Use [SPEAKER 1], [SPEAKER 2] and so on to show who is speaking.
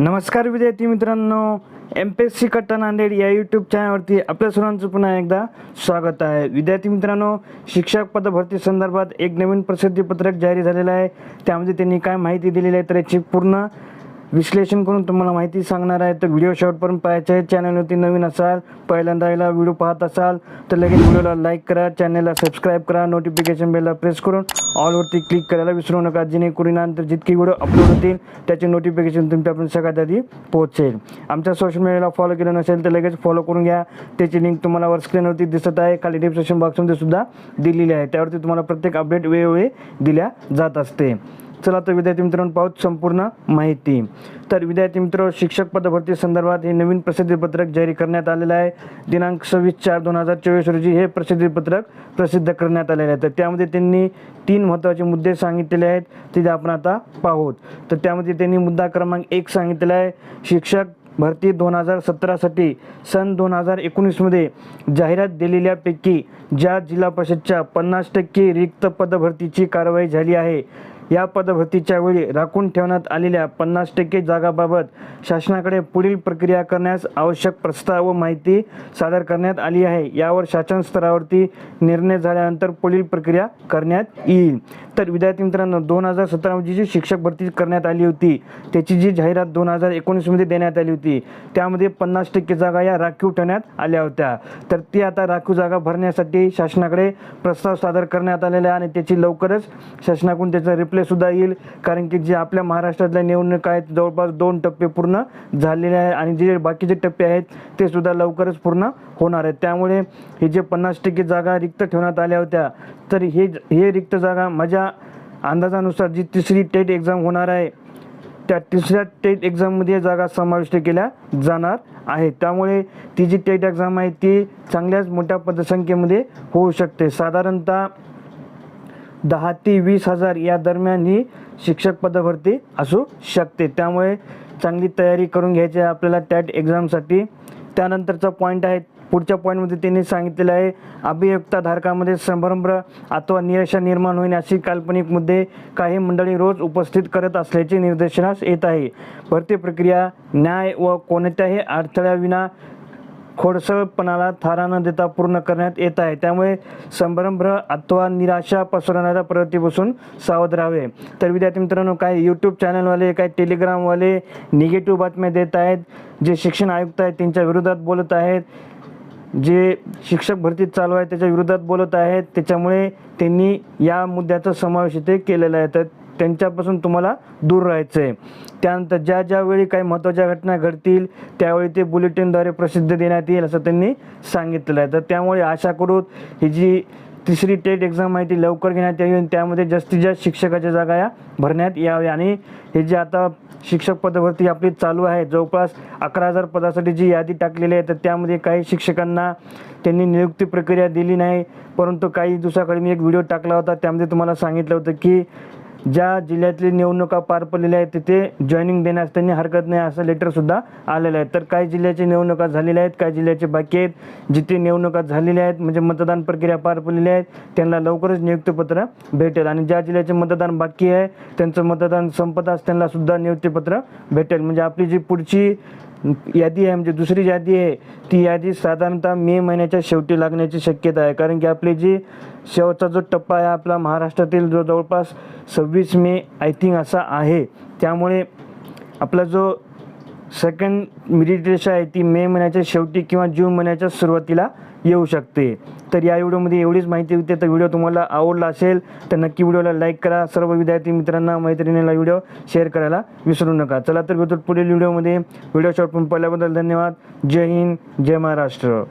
[SPEAKER 1] नमस्कार विद्यार्थी मित्रांनो एम पी एस सी कट्टा नांदेड या यूट्यूब चॅनलवरती आपल्या सर्वांचं पुन्हा एकदा स्वागत आहे. विद्यार्थी मित्रांनो शिक्षक पद भरती संदर्भात एक नवीन प्रसिद्धीपत्रक जारी झालेलं आहे. त्यामध्ये त्यांनी काय माहिती दिलेली आहे तर याची पूर्ण विश्लेषण करून तुम्हाला माहिती सांगणार आहे. तर व्हिडिओ शेवटपर्यंत पाहायचं आहे. चॅनलवरती नवीन असाल पहिल्यांदा याला व्हिडिओ पाहत असाल तर लगेच व्हिडिओला लाईक करा. चॅनलला सबस्क्राईब करा. नोटिफिकेशन बेलला प्रेस करून ऑलवरती क्लिक करायला विसरू नका. जेणेकरून नंतर जितके व्हिडिओ अपलोड होतील त्याचे नोटिफिकेशन तुमच्यापर्यंत सगळ्यात आधी पोहोचेल. आमच्या सोशल मीडियाला फॉलो केलं नसेल तर लगेच फॉलो करून घ्या. त्याची लिंक तुम्हाला वर स्क्रीनवरती दिसत आहे. खाली डिस्क्रिप्शन बॉक्समध्ये सुद्धा दिलेली आहे. त्यावरती तुम्हाला प्रत्येक अपडेट वेळोवेळी दिल्या जात असते. चला तर विद्यार्थी मित्रांनो पाहूत संपूर्ण माहिती. तर विद्यार्थी मित्र शिक्षक पदभरती संदर्भात हे नवीन प्रसिद्धीपत्रक जारी करण्यात आलेलं आहे. दिनांक सव्वीस चार दोन हजार चोवीस रोजी हे प्रसिद्धीपत्रक प्रसिद्ध करण्यात आलेलं आहे. तर त्यामध्ये त्यांनी तीन महत्त्वाचे मुद्दे सांगितलेले आहेत ते आपण आता पाहूत. तर त्यामध्ये त्यांनी मुद्दा क्रमांक एक सांगितलेला आहे. शिक्षक भरती दोन हजार सतरासाठी सन दोन हजार एकोणीसमध्ये जाहिरात दिलेल्यापैकी ज्या जिल्हा परिषदच्या पन्नास टक्के रिक्त पदभरतीची कारवाई झाली आहे या पदभरतीच्या वेळी राखून ठेवण्यात आलेल्या पन्नास टक्के जागाबाबत शासनाकडे पुढील प्रक्रिया करण्यास आवश्यक प्रस्ताव व माहिती सादर करण्यात आली आहे. यावर शासन स्तरावरती निर्णय झाल्यानंतर पुढील प्रक्रिया करण्यात येईल. तर विद्यार्थी मित्रांनो दोन हजार सतरामध्ये जी शिक्षक भरती करण्यात आली होती त्याची जी जाहिरात दोन हजार एकोणीसमध्ये देण्यात आली होती त्यामध्ये पन्नास टक्के जागा या राखीव ठेवण्यात आल्या होत्या. तर ती आता राखीव जागा भरण्यासाठी शासनाकडे प्रस्ताव सादर करण्यात आलेला आहे आणि त्याची लवकरच शासनाकडून त्याचा रिप्ले सुद्धा येईल. कारण की जे आपल्या महाराष्ट्रातल्या निवडणूक आहेत जवळपास दोन टप्पे पूर्ण झालेले आहे आणि जे बाकीचे टप्पे आहेत ते सुद्धा लवकरच पूर्ण होणार आहेत. त्यामुळे हे जे पन्नास टक्के जागा रिक्त ठेवण्यात आल्या होत्या तर हे हे रिक्त जागा माझ्या अंदाजानुसार जी तिसरी टेट एक्झाम होणार आहे त्या तिसऱ्या टेट एक्झाममध्ये जागा समाविष्ट केल्या जाणार आहे त्यामुळे ती जी टेट एक्झाम आहे ती चांगल्याच मोठ्या पदसंख्येमध्ये होऊ शकते. साधारणतः दहा ते वीस हजार या दरम्यान ही शिक्षक पदभरती असू शकते. त्यामुळे चांगली तयारी करून घ्यायची आहे आपल्याला टॅट एक्झामसाठी त्यानंतरचा पॉईंट आहे पुढच्या पॉईंटमध्ये त्यांनी सांगितलेलं आहे अभियुक्ताधारकामध्ये संभ्रम अथवा निराशा निर्माण होईल अशी काल्पनिक मुद्दे काही मंडळी रोज उपस्थित करत असल्याचे निदर्शनास येत आहे. भरती प्रक्रिया न्याय व कोणत्याही अडथळ्याविना खोडसळपणाला थारा न देता पूर्ण करण्यात येत आहे. त्यामुळे संभ्रमभ्र अथवा निराशा पसरवणाऱ्या प्रवृत्तीपासून सावध राहावे. तर विद्यार्थी मित्रांनो काही यूट्यूब चॅनलवाले काही टेलिग्रामवाले निगेटिव्ह बातम्या देत आहेत. जे शिक्षण आयुक्त आहेत त्यांच्या विरोधात बोलत आहेत. जे शिक्षक भरतीत चालू आहे त्याच्या विरोधात बोलत आहेत. त्याच्यामुळे त्यांनी या मुद्द्याचा समावेश इथे केलेला आहे. तर त्यांच्यापासून तुम्हाला दूर राहायचं आहे त्यानंतर ज्या ज्यावेळी काही महत्त्वाच्या घटना घडतील त्यावेळी ते बुलेटिनद्वारे प्रसिद्ध देण्यात येईल असं त्यांनी सांगितलेलं आहे. तर त्यामुळे आशा करू ही जी तिसरी टेट एक्झाम आहे ती लवकर घेण्यात यावी आणि त्यामध्ये जास्तीत जास्त शिक्षकाच्या जागा या भरण्यात याव्या. आणि हे जे आता शिक्षक पदभरती आपली चालू आहे जवळपास अकरा हजार पदासाठी जी यादी टाकलेली आहे तर त्यामध्ये काही शिक्षकांना त्यांनी नियुक्ती प्रक्रिया दिली नाही परंतु काही दिवसाकडे मी एक व्हिडिओ टाकला होता त्यामध्ये तुम्हाला सांगितलं होतं की ज्या जिल्ह्यातली निवडणुका पार पडलेल्या आहेत तिथे जॉईनिंग देण्यास त्यांनी हरकत नाही असं लेटरसुद्धा आलेलं आहे. तर काही जिल्ह्याचे निवडणुका झालेल्या आहेत काही जिल्ह्याचे बाकी आहेत. जिथे निवडणुका झालेल्या आहेत म्हणजे मतदान प्रक्रिया पार पडलेल्या आहेत त्यांना लवकरच नियुक्तीपत्र भेटेल. आणि ज्या जिल्ह्याचे मतदान बाकी आहे त्यांचं मतदान संपताच त्यांना सुद्धा नियुक्तीपत्र भेटेल. म्हणजे आपली जी पुढची यादी आहे म्हणजे दुसरी यादी आहे ती यादी साधारणतः मे महिन्याच्या शेवटी लागण्याची शक्यता आहे. कारण की आपली जी शेवटचा जो टप्पा आहे आपला महाराष्ट्रातील जो जवळपास सव्वीस मे आय थिंक असा आहे. त्यामुळे आपला जो सेकंड मिरिट आहे ती मे महिन्याच्या शेवटी किंवा जून महिन्याच्या सुरुवातीला येऊ शकते. तर या व्हिडिओमध्ये एवढीच माहिती होती. तर व्हिडिओ तुम्हाला आवडला असेल तर नक्की व्हिडिओला लाईक करा. सर्व विद्यार्थी मित्रांना मैत्रिणीला व्हिडिओ शेअर करायला विसरू नका. चला तर भेटू पुढील व्हिडिओमध्ये व्हिडिओ शॉर्ट पण पाहिल्याबद्दल धन्यवाद. जय हिंद जय महाराष्ट्र.